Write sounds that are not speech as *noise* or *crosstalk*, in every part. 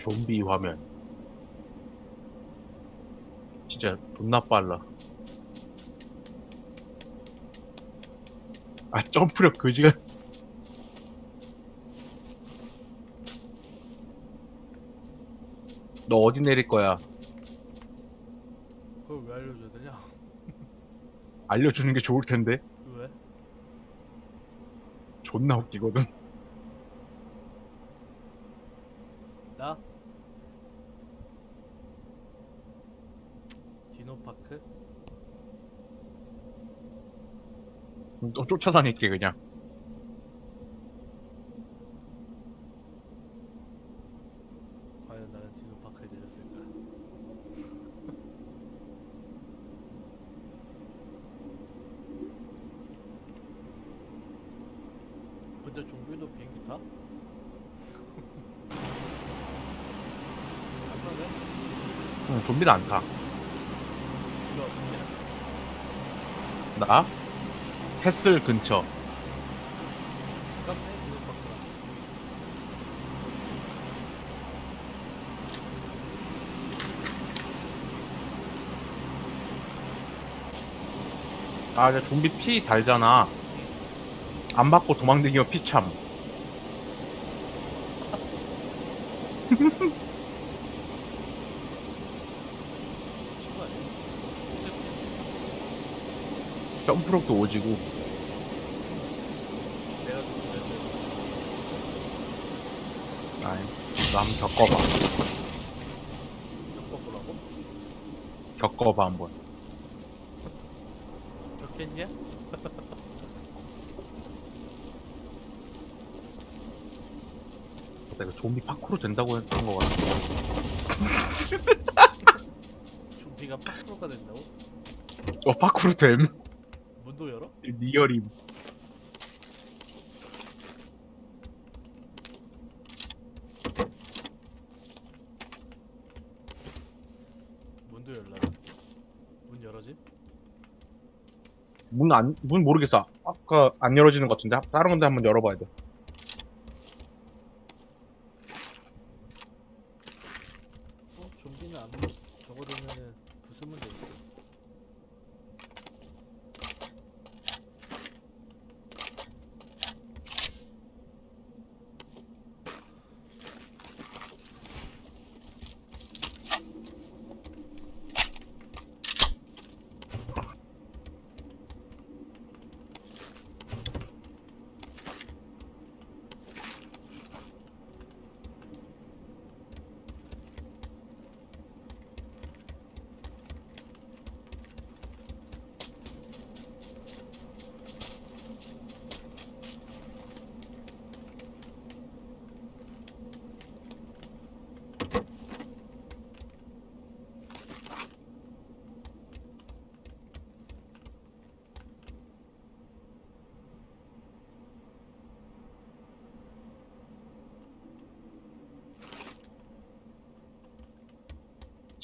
좀비 화면. 진짜 존나 빨라. 아 점프력 그지가. 너 어디 내릴 거야? 그걸 왜 알려줘야 되냐? 알려주는 게 좋을 텐데. 왜? 존나 웃기거든. 나? 디노파크? 또 쫓아다닐게 그냥. 과연 나는 디노파크에 내렸을까? 근데 종교도 비행기 타? 안 타네? 응, 좀비는 안 타. 이거 어떻게? 나? 햇슬 근처. 아, 이제 좀비 피 달잖아. 안 맞고 도망다니면 피참. 친구 아니야? 점프력도 오지고. 내가 좀 그랬어요 아이, 너 한번 겪어봐. 겪어보라고? 겪어봐, 한번. 겪겠냐? 내가 좀비 파쿠로 된다고 했던 거 같아. *laughs* 좀비가 파크로가 된다고? 어, 파쿠로 됨. 리얼임. 문도 열라. 문 열어지? 문 안, 문 모르겠어. 아까 안 열어지는 것 같은데. 다른 건데 한번 열어봐야 돼. 어? 좀비는 안 적어두면은 부수면 돼.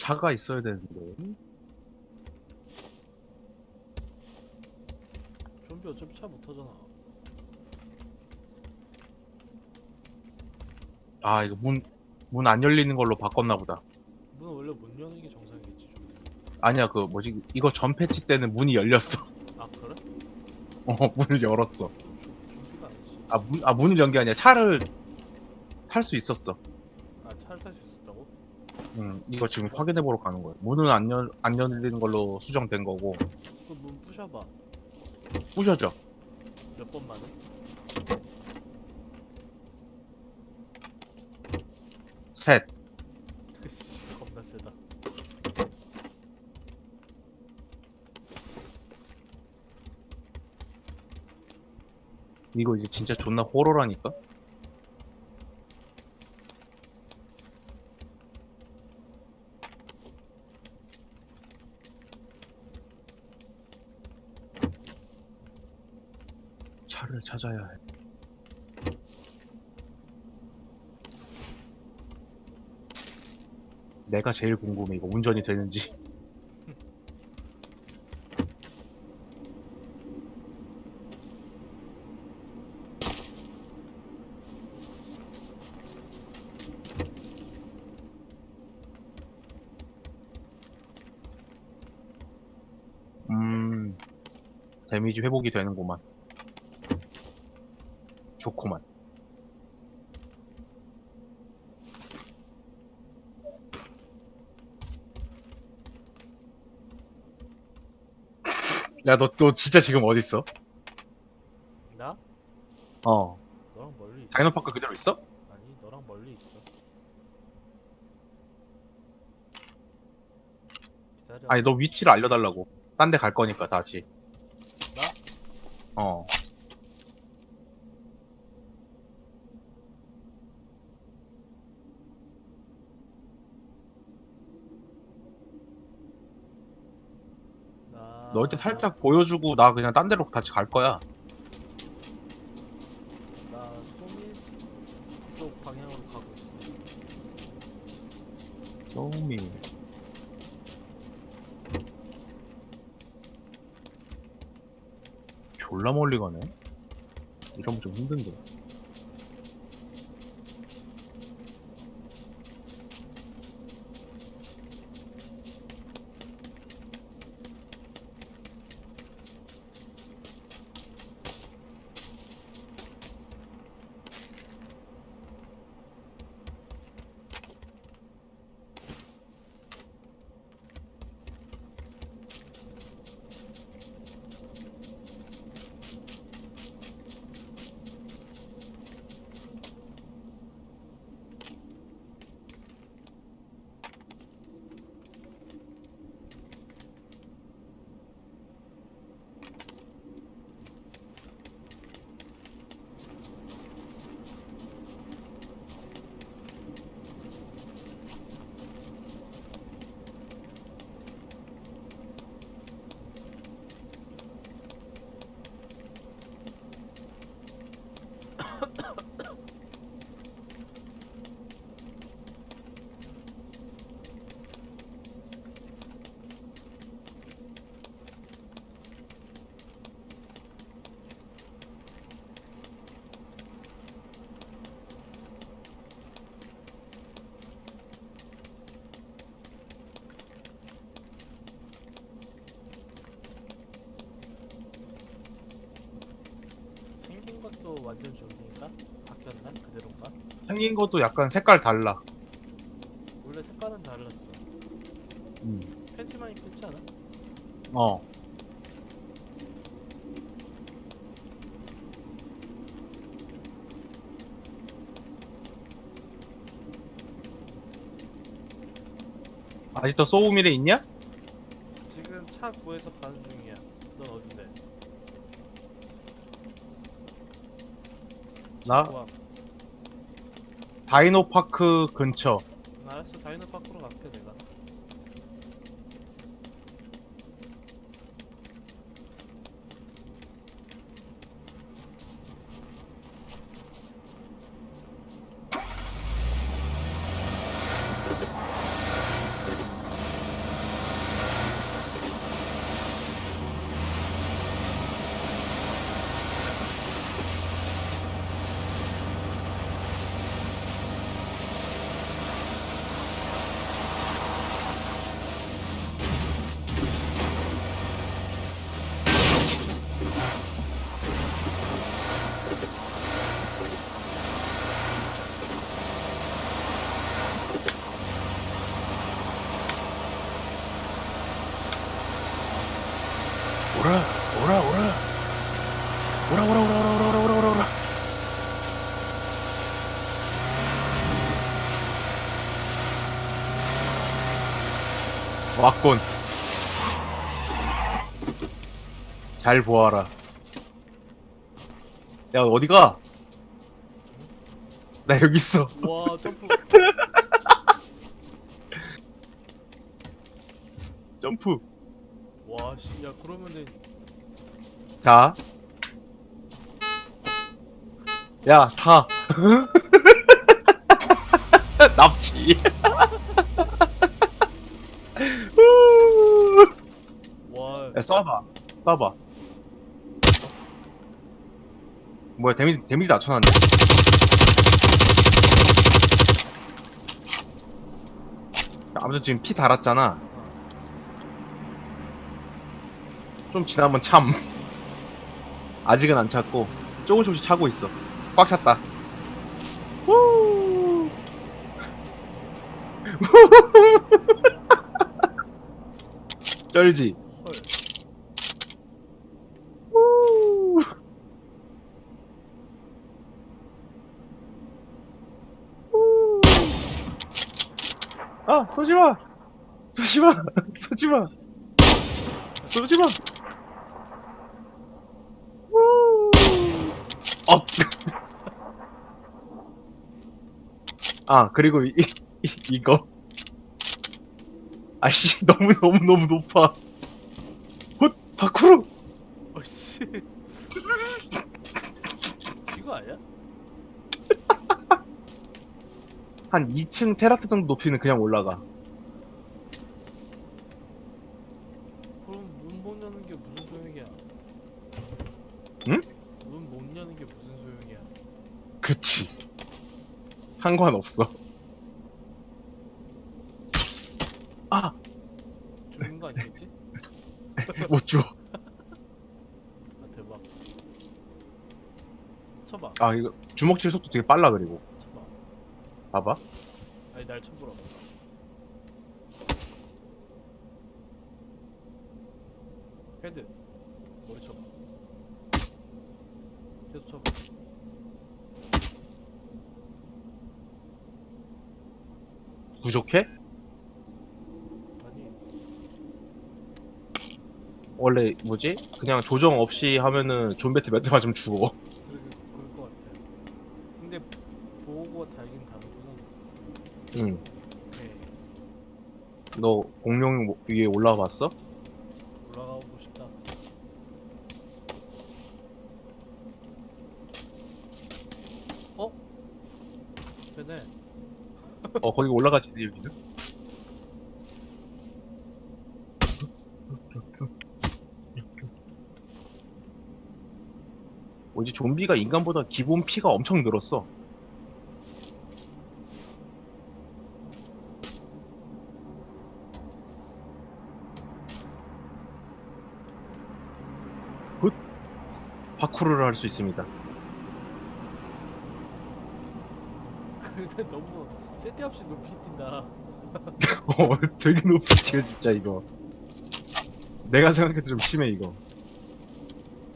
차가 있어야 되는데. 좀비 어차피 차 못 타잖아. 아, 이거 문, 문 안 열리는 걸로 바꿨나 보다. 문 원래 문 여는 게 정상이겠지 좀비. 아니야, 그, 뭐지, 이거 전 패치 때는 문이 열렸어. *laughs* 아 그래? 어, 문을 열었어. 좀, 좀비가 아니지. 아, 문, 아, 문을 연 게 아니라 차를 탈 수 있었어. 아 차를 탈 수 있었다고? 음, 이거 지금 확인해 보러 가는 거야. 문은 안 열, 안 열리는 걸로 수정된 거고, 그럼 문 부셔봐. 부셔져. 몇 번만에? 셋. 겁나 세다. 이거 이제 진짜 존나 호러라니까? 찾아야 해. 내가 제일 궁금해. 이거 운전이 되는지. 음, 데미지 회복이 되는구만. 좋구만. 야, 너, 너 진짜 지금 어딨어? 나? 어. 너랑 멀리 있어. 다이노파크 그대로 있어? 아니 너랑 멀리 있어. 기다려. 아니, 너 위치를 알려달라고. 딴 데 갈 거니까, 다시. 나? 어. 나. 너한테 살짝 보여주고, 나 그냥 딴 데로 다시 갈 거야. 나 소미 쪽 방향으로 가고 있어. 소미. 졸라 멀리 가네. 이러면 좀 힘든데. 생긴 것도 완전 좋으니까 바뀌었나? 그대로인가? 생긴 것도 약간 색깔 달라. 원래 색깔은 달랐어. 음. 팬티만 입고 있지 않아? 어. 아직도 소우밀에 있냐? 지금 차 구해서 가는 중이야. 넌 어딘데? 나 구함. 다이노파크 근처. 오라, 오라. 오라, 오라, 오라, 오라, 오라, 오라, 오라, 오라. 왔군. 잘 보아라. 야, 어디가? 나 여기 있어. 와 점프. 점프. 와 씨. 야 그러면은 자. 야, 타. *laughs* 납치. 와 야, 쏴봐. 쏴봐. 뭐야, 데미지, 데미지 낮춰놨네? 야, 아무튼 지금 피 달았잖아. 좀 지나면 참. 아직은 안 찼고 조금 조금씩 차고 있어. 꽉 찼다. 후. *laughs* 쩔지. 헐. 후. 후. 아, 쏘지 마. 쏘지 마. 쏘지 마. 쏘지 마. 어. 아, 그리고 이, 이 이거. 아씨, 너무 너무 너무 높아. 훗, 파쿠르. 어씨. 지거 아니야? 한 2층 테라스 정도 높이는 그냥 올라가. 그럼 문 못 여는 게 무슨 소용이야? 응? 문 못 여는 게 무슨 소용이야? 그치. 상관없어. 아, 죽는 거 아니겠지? *laughs* 못 줘. 아 대박. 쳐봐. 아, 이거 주먹 칠 속도 되게 빨라, 그리고. 쳐봐. 봐봐. 아니 날 쳐보라. 헤드. 머리 쳐봐. 계속 쳐봐. 부족해? 아니 원래, 뭐지? 그냥 조정 없이 하면은 좀비한테 몇대 맞으면 죽어. 그럴, 그럴 것 같아. 근데 보호구가 달긴 다르구나. 응. 네. 너 공룡 위에 올라와 봤어? 올라가고 싶다. 어? 되네. 어, 거기 올라가지, 여기는? 뭐지, 좀비가 인간보다 기본 피가 엄청 늘었어. 굿. 파쿠르를 할 수 있습니다. 근데 너무 쓸데없이 높이 뛴다. *laughs* 어, 되게 높이 튀어, 진짜, 이거. 내가 생각해도 좀 심해, 이거.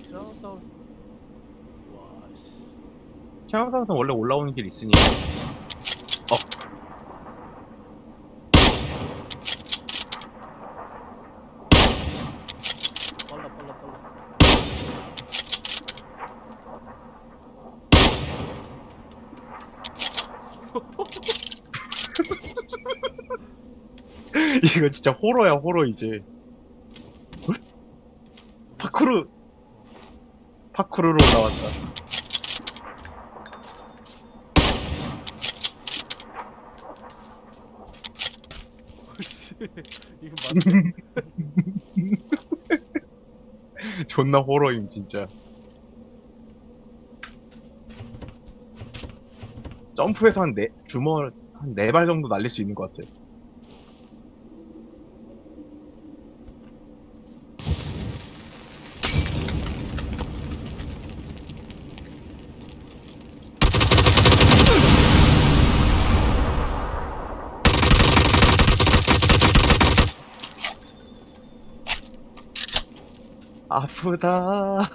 티라노사우루스. 와, 씨. 티라노사우루스는 원래 올라오는 길 있으니. 어. 빨라, 빨라, 빨라. 이거 진짜 호러야, 호러, 이제. 어? 파쿠르. 파쿠르로. 씨, 이거 맞네. 존나 호러임, 진짜. 점프해서 한 네, 주먹 한 네 발 정도 날릴 수 있는 것 같아. 아프다.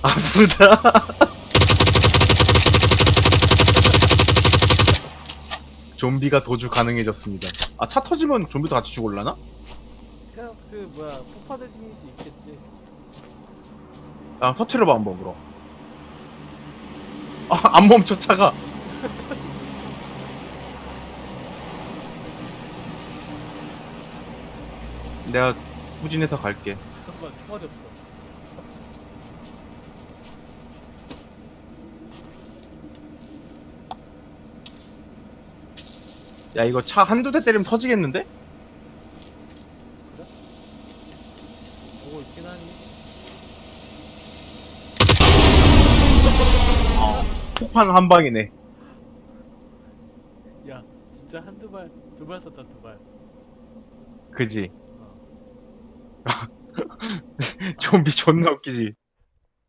아프다. 좀비가 도주 가능해졌습니다. 아, 차 터지면 좀비도 같이 죽을라나? 그냥 그 뭐야 폭파대 지니시 있겠지. 아, 터트려봐, 한번, 그럼. 아, 안 멈춰, 차가. *laughs* 내가 후진해서 갈게. 잠깐만 총알이 없어. 야, 이거 차 한두 대 때리면 터지겠는데? 보고 있긴 하니. 폭탄 한 방이네. 야 진짜 한두 발, 두 발 썼다 두 발. 그지? 어. *laughs* 좀비 존나 웃기지?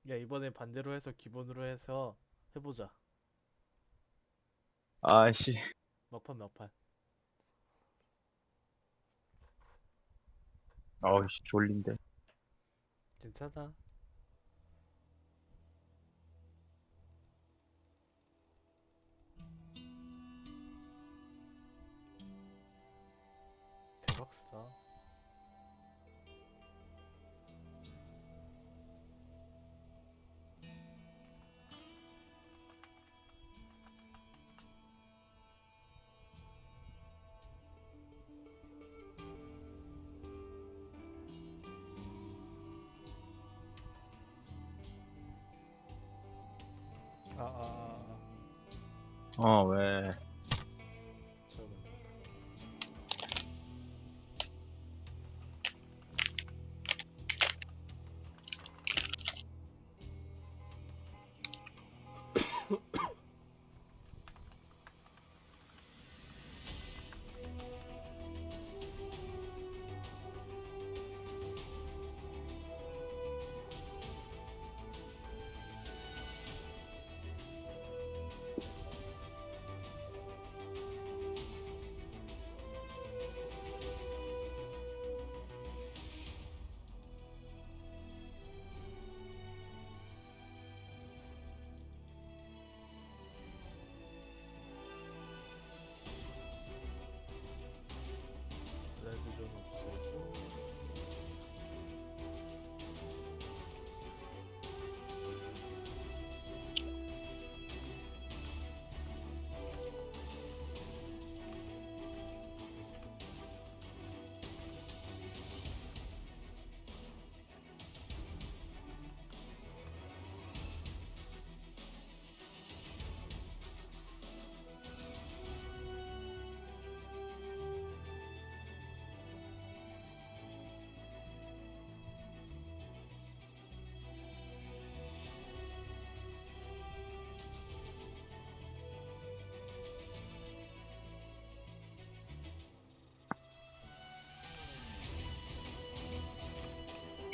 야 이번에 반대로 해서 기본으로 해서 해보자. 아씨 막판 막판. 어이씨 졸린데 괜찮아. 아. 어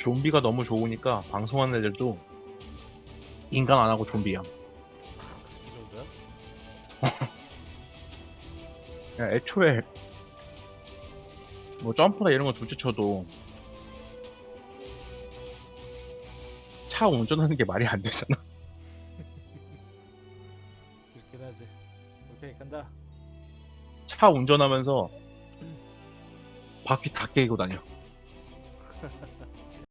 좀비가 너무 좋으니까 방송하는 애들도 인간 안 하고 좀비야. 이 정도야? *laughs* 야, 애초에 뭐 점프나 이런 거 둘째 쳐도 차 운전하는 게 말이 안 되잖아. *laughs* 그렇긴 하지. 오케이 간다. 차 운전하면서 바퀴 다 깨고 다녀.